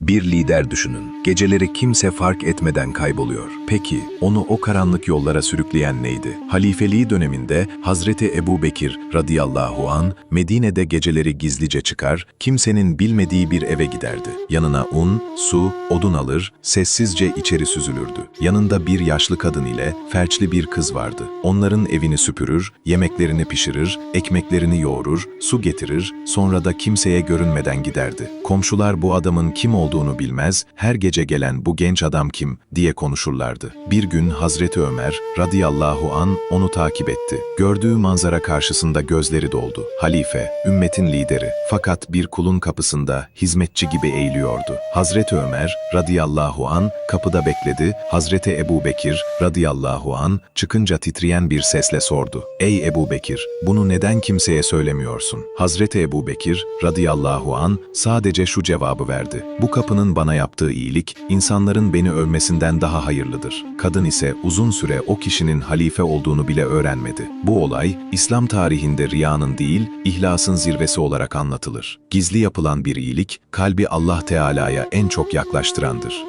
Bir lider düşünün. Geceleri kimse fark etmeden kayboluyor. Peki onu o karanlık yollara sürükleyen neydi? Halifeliği döneminde Hazreti Ebu Bekir radıyallahu an Medine'de geceleri gizlice çıkar, kimsenin bilmediği bir eve giderdi. Yanına un, su, odun alır, sessizce içeri süzülürdü. Yanında bir yaşlı kadın ile felçli bir kız vardı. Onların evini süpürür, yemeklerini pişirir, ekmeklerini yoğurur, su getirir, sonra da kimseye görünmeden giderdi. Komşular bu adamın kim olduğunu bilmez, her gece gelen bu genç adam kim diye konuşurlardı. Bir gün Hazreti Ömer radıyallahu an onu takip etti. Gördüğü manzara karşısında gözleri doldu. Halife, ümmetin lideri fakat bir kulun kapısında hizmetçi gibi eğiliyordu. Hazreti Ömer radıyallahu an kapıda bekledi. Hazreti Ebu Bekir radıyallahu an çıkınca titreyen bir sesle sordu. Ey Ebu Bekir, bunu neden kimseye söylemiyorsun? Hazreti Ebu Bekir radıyallahu an sadece şu cevabı verdi. Bu kapının bana yaptığı iyilik, insanların beni övmesinden daha hayırlıdır. Kadın ise uzun süre o kişinin halife olduğunu bile öğrenmedi. Bu olay, İslam tarihinde riyanın değil, ihlasın zirvesi olarak anlatılır. Gizli yapılan bir iyilik, kalbi Allah Teala'ya en çok yaklaştırandır.